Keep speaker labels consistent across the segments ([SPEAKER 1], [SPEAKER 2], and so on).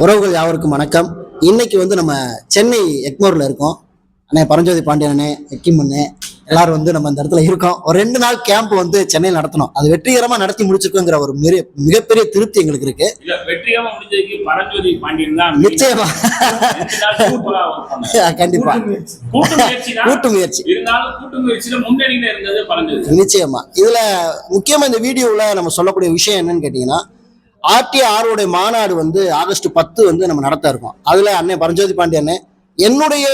[SPEAKER 1] உறவுகள் யாவருக்கும் வணக்கம். இன்னைக்கு வந்து நம்ம சென்னை எக்மோர்ல இருக்கோம். அண்ணே பரஞ்சோதி பாண்டியன் அண்ணே எக்கிம் அண்ணே எல்லாரும் வந்து நம்ம இந்த இடத்துல இருக்கோம். ஒரு ரெண்டு நாள் கேம்ப் வந்து சென்னையில் நடத்தணும். அது வெற்றிகரமா நடத்தி முடிச்சிருக்கோங்கிற ஒரு மிக- மிகப்பெரிய திருப்தி எங்களுக்கு இருக்கு.
[SPEAKER 2] இல்ல வெற்றிகரமா முடிஞ்சதுக்கு பரஞ்சோதி பாண்டியன் தான்
[SPEAKER 1] நிச்சயமா.
[SPEAKER 2] ரெண்டு நாள் சூப்பரா work பண்ணாரு.
[SPEAKER 1] கண்டிப்பா.
[SPEAKER 2] கூட்டு முயற்சி.
[SPEAKER 1] நிச்சயமா. இதுல முக்கியமா இந்த வீடியோவில் நம்ம சொல்லக்கூடிய விஷயம் என்னன்னு கேட்டீங்கன்னா ஆர்டிஆருடைய மாநாடு வந்து ஆகஸ்ட் பத்து வந்து நம்ம நடத்த இருக்கோம். அதுல அண்ணன் பரஞ்சோதி பாண்டியன் என்னுடைய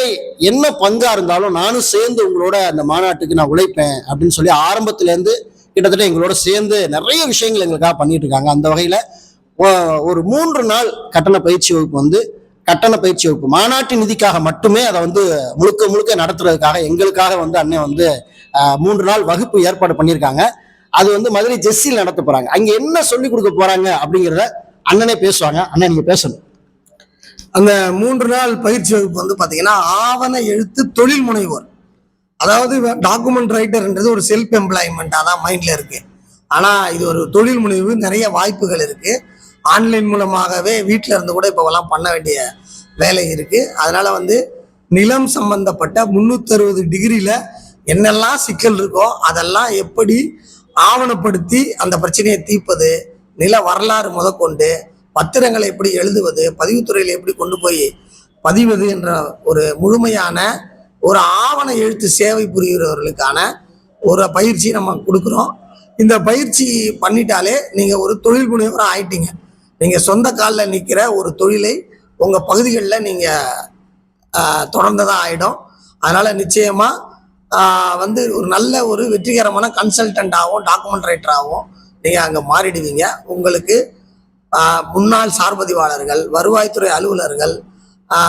[SPEAKER 1] என்ன பங்கா இருந்தாலும் நானும் சேர்ந்து உங்களோட அந்த மாநாட்டுக்கு நான் உழைப்பேன் அப்படின்னு சொல்லி ஆரம்பத்துல இருந்து கிட்டத்தட்ட எங்களோட சேர்ந்து நிறைய விஷயங்கள் எங்களுக்காக பண்ணிட்டு இருக்காங்க. அந்த வகையில ஒரு மூன்று நாள் கட்டண பயிற்சி வகுப்பு வந்து கட்டண பயிற்சி வகுப்பு மாநாட்டு நிதிக்காக மட்டுமே அதை வந்து முழுக்க முழுக்க நடத்துறதுக்காக எங்களுக்காக வந்து அண்ணன் வந்து மூன்று நாள் வகுப்பு ஏற்பாடு பண்ணியிருக்காங்க. அது வந்து மதுரை ஜெஸ்ஸில் நடத்த போறாங்க. அங்க என்ன சொல்லி கொடுக்க போறாங்க அப்படிங்கிறத அண்ணனே பேசுவாங்க. அண்ணன் நீங்க பேசணும்.
[SPEAKER 3] அந்த மூன்று நாள் பயிற்சி வகுப்பு வந்து பார்த்தீங்கன்னா ஆவண எழுத்து தொழில் முனைவோர். அதாவது டாக்குமெண்ட் ரைட்டர்ன்றது ஒரு செல்ஃப் எம்ப்ளாய்மெண்ட்டாக தான் மைண்டில் இருக்கு. ஆனால் இது ஒரு தொழில் முனைவு நிறைய வாய்ப்புகள் இருக்கு. ஆன்லைன் மூலமாகவே வீட்டில் இருந்து கூட இப்போவெல்லாம் பண்ண வேண்டிய வேலை இருக்கு. அதனால வந்து நிலம் சம்பந்தப்பட்ட முந்நூற்றறுபது டிகிரியில் என்னெல்லாம் சிக்கல் இருக்கோ அதெல்லாம் எப்படி ஆவணப்படுத்தி அந்த பிரச்சனையை தீர்ப்பது நில வரலாறு முதற்கொண்டு பத்திரங்களை எப்படி எழுதுவது பதிவுத்துறையில் எப்படி கொண்டு போய் பதிவது என்ற ஒரு முழுமையான ஒரு ஆவண எழுத்து சேவை புரிகிறவர்களுக்கான ஒரு பயிற்சி நம்ம கொடுக்குறோம். இந்த பயிற்சி பண்ணிட்டாலே நீங்கள் ஒரு தொழில் முனைவராக ஆயிட்டீங்க. நீங்கள் சொந்த காலில் நிற்கிற ஒரு தொழிலை உங்கள் பகுதிகளில் நீங்கள் தொடர்ந்ததாக ஆகிடும் அதனால் நிச்சயமாக வந்து ஒரு நல்ல ஒரு வெற்றிகரமான கன்சல்டண்ட்டாகவும் டாக்குமெண்ட் ரைட்டராகவும் நீங்கள் அங்கே மாறிடுவீங்க. உங்களுக்கு முன்னாள் சார்பதிவாளர்கள் வருவாய்த்துறை அலுவலர்கள்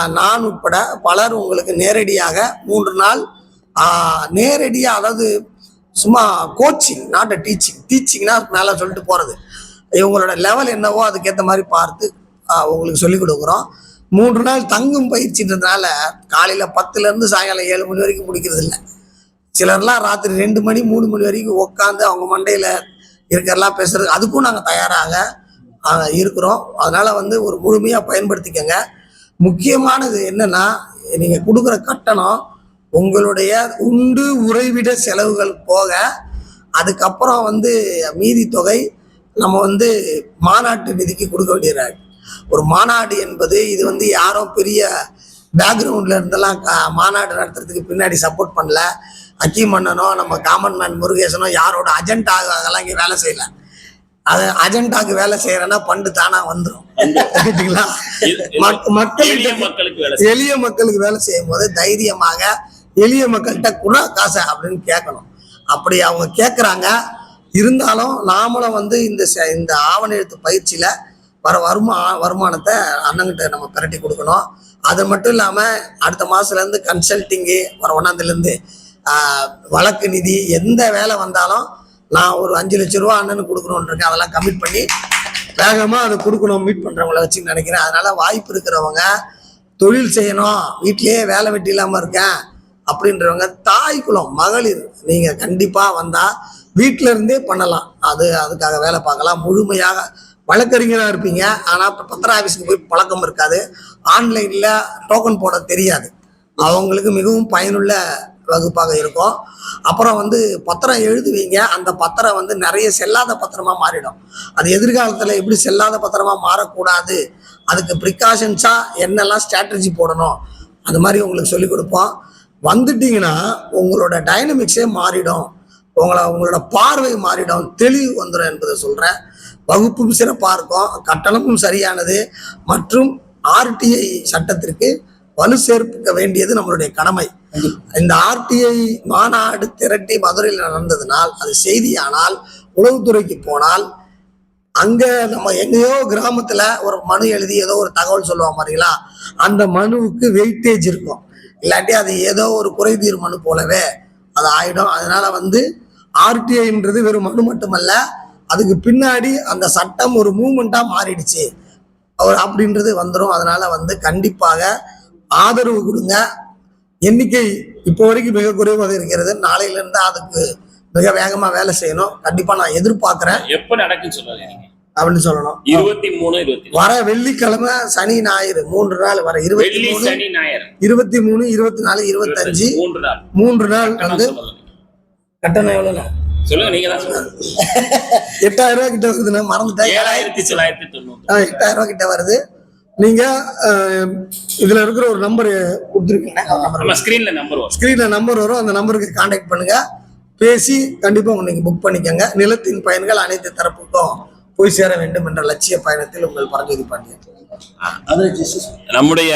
[SPEAKER 3] நான் உட்பட பலர் உங்களுக்கு நேரடியாக மூன்று நாள் நேரடியாக அதாவது சும்மா கோச்சிங் நாட் அ டீச்சிங் டீச்சிங்னா மேலே சொல்லிட்டு போகிறது இவங்களோட லெவல் என்னவோ அதுக்கேற்ற மாதிரி பார்த்து உங்களுக்கு சொல்லிக் கொடுக்குறோம். மூன்று நாள் தங்கும் பயிற்சின்றதுனால காலையில் பத்துலேருந்து சாயங்காலம் ஏழு மணி வரைக்கும் முடிக்கிறது இல்லை சிலர்லாம் ராத்திரி ரெண்டு மணி மூணு மணி வரைக்கும் உட்காந்து அவங்க மண்டையில் இருக்கிறலாம் பேசுறது அதுக்கும் நாங்கள் தயாராக இருக்கிறோம். அதனால் வந்து ஒரு முழுமையாக பயன்படுத்திக்கங்க. முக்கியமானது என்னென்னா நீங்கள் கொடுக்குற கட்டணம் உங்களுடைய உண்டு உறைவிட செலவுகள் போக அதுக்கப்புறம் வந்து மீதி தொகை நம்ம வந்து மாநாட்டு நிதிக்கு கொடுக்க வேண்டியது ஒரு மாநாடு என்பது இது வந்து யாரும் பெரிய பேக்ரவுண்டில் இருந்தெல்லாம் மாநாடு நடத்துறதுக்கு பின்னாடி சப்போர்ட் பண்ணல. மன்னனோ நம்ம காமன் மேன் முருகேசனோ யாரோட அஜெண்டாகலாம் இங்கே வேலை செய்யல. அது அஜெண்டாக்கு வேலை செய்யறேன்னா பண்டு தானா வந்துடும் ரைட்டுங்களா மக்-
[SPEAKER 2] எளிய
[SPEAKER 3] மக்களுக்கு
[SPEAKER 2] வேலை செய்யும்.
[SPEAKER 3] எளிய மக்களுக்கு வேலை செய்யும் போது தைரியமாக எளிய மக்கள்கிட்ட கூட காசை அப்படின்னு கேட்கணும். அப்படி அவங்க கேட்குறாங்க. இருந்தாலும் நாமளும் வந்து இந்த இந்த ஆவண எழுத்து பயிற்சியில் வர வருமா வருமானத்தை அண்ணங்கிட்ட நம்ம பிரட்டி கொடுக்கணும். அது மட்டும் இல்லாமல் அடுத்த மாதத்துலேருந்து கன்சல்ட்டிங்கு வர ஒன்றாந்தேலேருந்து வழக்கு நிதி எந்த வேலை வந்தாலும் நான் ஒரு அஞ்சு லட்ச ரூபா அண்ணனுக்கு கொடுக்கணுன்ருக்கேன் அதெல்லாம் கமிட் பண்ணி வேகமாக அதை கொடுக்கணும் மீட் பண்ணுறவங்கள வச்சு நினைக்கிறேன். அதனால் வாய்ப்பு இருக்கிறவங்க தொழில் செய்யணும் வீட்டிலேயே வேலை வெட்டி இல்லாமல் இருக்கேன் அப்படின்றவங்க தாய் குலம் மகளிர் நீங்கள் கண்டிப்பாக வந்தால் வீட்டில இருந்தே பண்ணலாம். அது அதுக்காக வேலை பார்க்கலாம். முழுமையாக வழக்கறிஞராக இருப்பீங்க. ஆனால் இப்போ பத்திர ஆஃபீஸுக்கு போய் பழக்கம் இருக்காது. ஆன்லைனில் டோக்கன் போட தெரியாது. அவங்களுக்கு மிகவும் பயனுள்ள வகுப்பாக இருக்கும். அப்புறம் வந்து பத்திரம் எழுதுவீங்க. அந்த பத்திரம் வந்து நிறைய செல்லாத பத்திரமாக மாறிடும். அது எதிர்காலத்தில் எப்படி செல்லாத பத்திரமாக மாறக்கூடாது? அதுக்கு ப்ரிகாஷன்ஸாக என்னெல்லாம் ஸ்ட்ராட்டஜி போடணும்? அது மாதிரி உங்களுக்கு சொல்லிக் கொடுப்போம். வந்துட்டீங்கன்னா உங்களோட டைனமிக்ஸே மாறிடும். உங்களை உங்களோட பார்வை மாறிடும். தெளிவு வந்துடும் என்பதை சொல்கிறேன் வகுப்பும் சிறப்பாக இருக்கும். கட்டணமும் சரியானது. மற்றும் ஆர்டிஐ சட்டத்திற்கு வலு சேர்க்க வேண்டியது நம்மளுடைய கடமை. இந்த ஆர்டிஐ மாநாடு திரட்டி மதுரையில் நடந்ததுனால் அது செய்தியானால் உளவுத்துறைக்கு போனால் அங்க நம்ம எங்கேயோ கிராமத்துல ஒரு மனு எழுதி ஏதோ ஒரு தகவல் சொல்லுவாங்க மாதிரிங்களா அந்த மனுவுக்கு வெயிட்டேஜ் இருக்கும். இல்லாட்டி அது ஏதோ ஒரு குறைதீர் மனு போலவே அது ஆயிடும். அதனால வந்து ஆர்டிஐன்றது வெறும் மனு மட்டுமல்ல அதுக்கு பின்னாடி அந்த சட்டம் ஒரு மூமெண்டா மாறிடுச்சு. அவர் அப்படின்றது வந்துடும் அதனால வந்து கண்டிப்பாக ஆதரவு கொடுங்க. எண்ணிக்கை இப்போ வரைக்கும் மிக குறைவாக இருக்கிறது. நாளையில இருந்து அதுக்கு மிக வேகமா வேலை செய்யணும். கண்டிப்பா நான் எதிர்பார்க்கிறேன்.
[SPEAKER 2] எப்ப நடக்குன்னு
[SPEAKER 3] அப்படின்னு சொல்லணும்.
[SPEAKER 2] இருபத்தி மூணு இருபத்தி
[SPEAKER 3] வர வெள்ளிக்கிழமை சனி ஞாயிறு மூன்று நாள் வர இருபத்தி மூணு இருபத்தி மூணு இருபத்தி நாலு இருபத்தஞ்சு
[SPEAKER 2] மூன்று நாள்.
[SPEAKER 3] மூன்று நாள் வந்து. கட்டணம் எவ்வளோண்ணா
[SPEAKER 2] சொல்லுங்க நீங்க தான் சொல்லுங்க.
[SPEAKER 3] எட்டாயிரம் ரூபாய் கிட்ட வருதுண்ணா மறந்துட்டேன்.
[SPEAKER 2] ஏழாயிரத்தி தொள்ளாயிரத்தி தொண்ணூத்தி
[SPEAKER 3] ஆ, எட்டாயிரம் ரூபாய் கிட்ட வருது. நீங்க இதுல இருக்கிற ஒரு நம்பர் கொடுத்துருக்கீங்க.
[SPEAKER 2] நம்ம ஸ்கிரீன்ல நம்பர் வரும்.
[SPEAKER 3] ஸ்கிரீன்ல நம்பர் வரும். அந்த நம்பருக்கு காண்டாக்ட் பண்ணுங்க. பேசி கண்டிப்பா உங்க நீங்க புக் பண்ணிக்கோங்க. நிலத்தின் பயன்கள் அனைத்து தரப்புக்கும் போய் சேர வேண்டும் என்ற லட்சிய பயணத்தில் உங்கள் பரஞ்சோதி பாண்டியன்.
[SPEAKER 2] நம்முடைய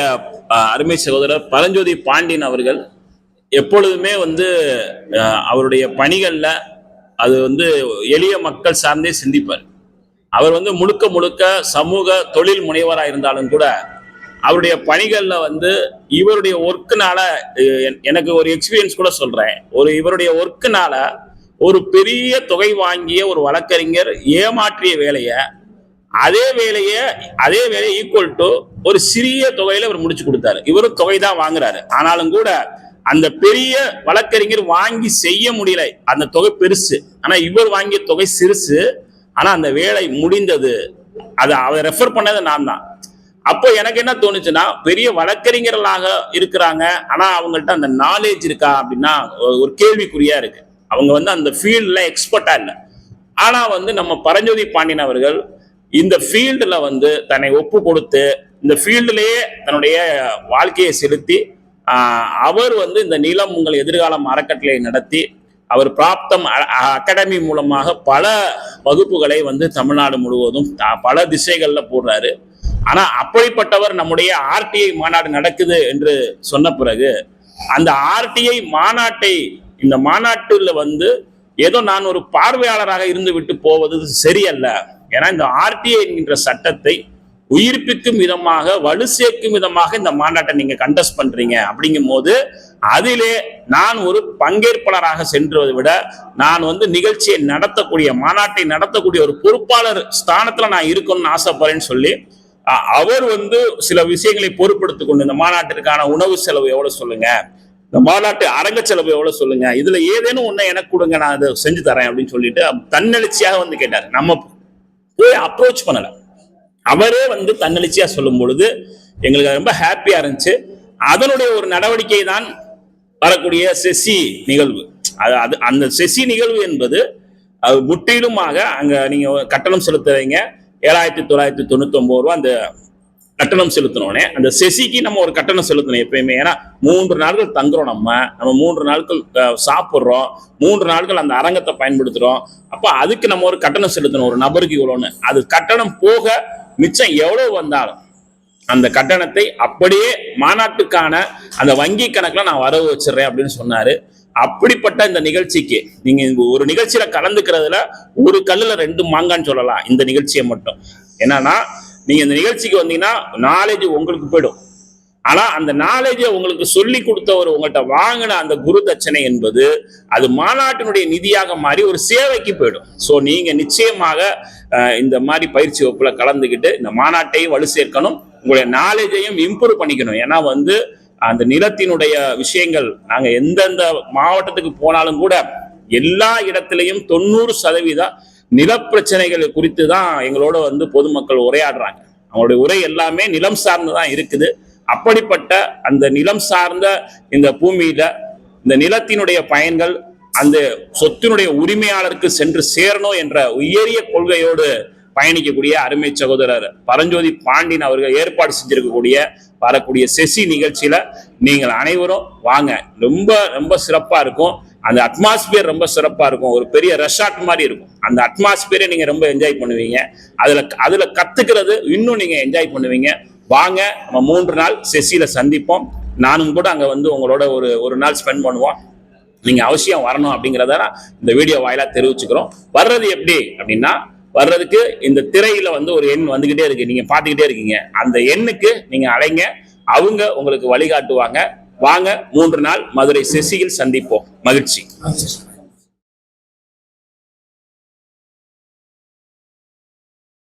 [SPEAKER 2] அருமை சகோதரர் பரஞ்சோதி பாண்டியன் அவர்கள் எப்பொழுதுமே வந்து அவருடைய பணிகள்ல அது வந்து எளிய மக்கள் சார்ந்தே சிந்திப்பார். அவர் வந்து முழுக்க முழுக்க சமூக தொழில் முனைவராக இருந்தாலும் கூட அவருடைய பணிகளில் வந்து இவருடைய ஒர்க்குனால எனக்கு ஒரு எக்ஸ்பீரியன்ஸ் கூட சொல்கிறேன் ஒரு இவருடைய ஒர்க்குனால ஒரு பெரிய தொகை வாங்கிய ஒரு வழக்கறிஞர் ஏமாற்றிய வேலையை அதே வேலையை அதே வேலையை ஈக்குவல் டு ஒரு சிறிய தொகையில அவர் முடிச்சு கொடுத்தாரு. இவரும் தொகை தான் வாங்குறாரு. ஆனாலும் கூட அந்த பெரிய வழக்கறிஞர் வாங்கி செய்ய முடியல. அந்த தொகை பெருசு. ஆனா இவர் வாங்கிய தொகை சிறுசு. ஆனால் அந்த வேலை முடிந்தது. அதை அதை ரெஃபர் பண்ணது நான் தான். அப்போ எனக்கு என்ன தோணுச்சுன்னா பெரிய வழக்கறிஞர்களாக இருக்கிறாங்க. ஆனால் அவங்கள்ட்ட அந்த நாலேஜ் இருக்கா அப்படின்னா ஒரு- கேள்விக்குறியா இருக்கு. அவங்க வந்து அந்த ஃபீல்டில் எக்ஸ்பர்ட்டா இல்லை. ஆனால் வந்து நம்ம பரஞ்சோதி பாண்டியன் அவர்கள் இந்த ஃபீல்டில் வந்து தன்னை ஒப்பு கொடுத்து இந்த ஃபீல்டுலேயே தன்னுடைய வாழ்க்கையை செலுத்தி அவர் வந்து இந்த நிலம் உங்கள் எதிர்காலம் அறக்கட்டளை நடத்தி அவர் பிராப்தம் அ- அகாடமி மூலமாக பல வகுப்புகளை வந்து தமிழ்நாடு முழுவதும் பல திசைகளில் போடுறாரு. ஆனால் அப்படிப்பட்டவர் நம்முடைய ஆர்டிஐ மாநாடு நடக்குது என்று சொன்ன பிறகு அந்த ஆர்டிஐ மாநாட்டை இந்த மாநாட்டில் வந்து ஏதோ நான் ஒரு பார்வையாளராக இருந்து விட்டு போவது சரியல்ல. ஏன்னா இந்த ஆர்டிஐ என்கின்ற சட்டத்தை உயிர்ப்பிக்கும் விதமாக வலு சேர்க்கும் விதமாக இந்த மாநாட்டை நீங்க கண்டஸ்ட் பண்றீங்க. அப்படிங்கும் போது அதிலே நான் ஒரு பங்கேற்பாளராக சென்றதை விட நான் வந்து நிகழ்ச்சியை நடத்தக்கூடிய மாநாட்டை நடத்தக்கூடிய ஒரு பொறுப்பாளர் ஸ்தானத்துல நான் இருக்கணும்னு ஆசைப்படுறேன்னு சொல்லி அவர் வந்து சில விஷயங்களை பொறுப்படுத்திக் கொண்டு இந்த மாநாட்டிற்கான உணவு செலவு எவ்வளவு சொல்லுங்க? இந்த மாநாட்டு அரங்க செலவு எவ்வளவு சொல்லுங்க? இதுல ஏதேனும் ஒண்ணு எனக்கு கொடுங்க நான் அதை செஞ்சு தரேன் அப்படின்னு சொல்லிட்டு தன்னெழுச்சியாக வந்து கேட்டார். நம்ம போய் அப்ரோச் பண்ணல. அவரே வந்து தன்னெழுச்சியா சொல்லும் பொழுது எங்களுக்கு ரொம்ப ஹாப்பியா இருந்துச்சு. அதனுடைய ஒரு நடவடிக்கை தான் வரக்கூடிய செசி நிகழ்வு. அது அது அந்த செசி நிகழ்வு என்பது அது முற்றிலுமாக அங்க நீங்க கட்டணம் செலுத்துறீங்க. ஏழாயிரத்தி தொள்ளாயிரத்தி தொண்ணூத்தி ஒன்பது ரூபா அந்த கட்டணம் செலுத்தினோடனே அந்த செசிக்கு நம்ம ஒரு கட்டணம் செலுத்தணும் எப்பயுமே. ஏன்னா மூன்று நாட்கள் தங்குறோம் நம்ம. நம்ம மூன்று நாட்கள் சாப்பிட்றோம். மூன்று நாட்கள் அந்த அரங்கத்தை பயன்படுத்துறோம். அப்போ அதுக்கு நம்ம ஒரு கட்டணம் செலுத்தணும். ஒரு நபருக்கு இவ்வளோன்னு அது கட்டணம் போக மிச்சம் எவ்வளவு வந்தாலும் அந்த கட்டணத்தை அப்படியே மாநாட்டுக்கான அந்த வங்கி கணக்குல நான் வரவு வச்சிடுறேன் அப்படின்னு சொன்னாரு. அப்படிப்பட்ட இந்த நிகழ்ச்சிக்கு நீங்க ஒரு நிகழ்ச்சியில கலந்துக்கிறதுல ஒரு கல்லுல ரெண்டு மாங்கான்னு சொல்லலாம் இந்த நிகழ்ச்சியை மட்டும். என்னன்னா நீங்க இந்த நிகழ்ச்சிக்கு வந்தீங்கன்னா நாலேஜ் உங்களுக்கு போயிடும். ஆனா அந்த நாலேஜை உங்களுக்கு சொல்லி கொடுத்தவர் உங்கள்கிட்ட வாங்கின அந்த குரு தட்சணை என்பது அது மாநாட்டினுடைய நிதியாக மாறி ஒரு சேவைக்கு போயிடும். ஸோ நீங்க நிச்சயமாக இந்த மாதிரி பயிற்சி வகுப்புல கலந்துக்கிட்டு இந்த மாநாட்டையும் வலு சேர்க்கணும் உங்களுடைய நாலேஜையும் இம்ப்ரூவ் பண்ணிக்கணும். ஏன்னா வந்து அந்த நிலத்தினுடைய விஷயங்கள் நாங்க எந்தெந்த மாவட்டத்துக்கு போனாலும் கூட எல்லா இடத்துலையும் தொண்ணூறு சதவீதம் நிலப்பிரச்சனைகள் குறித்து தான் எங்களோட வந்து பொதுமக்கள் உரையாடுறாங்க. அவங்களுடைய உரை எல்லாமே நிலம் சார்ந்து தான் இருக்குது. அப்படிப்பட்ட அந்த நிலம் சார்ந்த இந்த பூமியில இந்த நிலத்தினுடைய பயன்கள் அந்த சொத்தினுடைய உரிமையாளருக்கு சென்று சேரணும் என்ற உயரிய கொள்கையோடு பயணிக்கக்கூடிய அருமை சகோதரர் பரஞ்சோதி பாண்டியன் அவர்கள் ஏற்பாடு செஞ்சிருக்கக்கூடிய வரக்கூடிய செசி நிகழ்ச்சியில நீங்கள் அனைவரும் வாங்க. ரொம்ப ரொம்ப சிறப்பா இருக்கும். அந்த அட்மாஸ்பியர் ரொம்ப சிறப்பா இருக்கும். ஒரு பெரிய ரெசார்ட் மாதிரி இருக்கும். அந்த அட்மாஸ்பியரை நீங்க ரொம்ப என்ஜாய் பண்ணுவீங்க. அதுல அதுல கத்துக்கிறது இன்னும் நீங்க என்ஜாய் பண்ணுவீங்க. வாங்க நம்ம மூன்று நாள் செசியில சந்திப்போம். நானும் கூட அங்க வந்து உங்களோட ஒரு ஒரு நாள் ஸ்பெண்ட் பண்ணுவோம். நீங்க அவசியம் வரணும் அப்படிங்கிறத இந்த வீடியோ வாயிலா தெரிவிச்சுக்கிறோம். வர்றது எப்படி அப்படின்னா வர்றதுக்கு இந்த திரையில வந்து ஒரு எண் வந்துகிட்டே இருக்கு. நீங்க பாத்துக்கிட்டே இருக்கீங்க. அந்த எண்ணுக்கு நீங்க அலைங்க. அவங்க உங்களுக்கு வழிகாட்டுவாங்க. வாங்க மூன்று நாள் மதுரை செசியில் சந்திப்போம். மகிழ்ச்சி.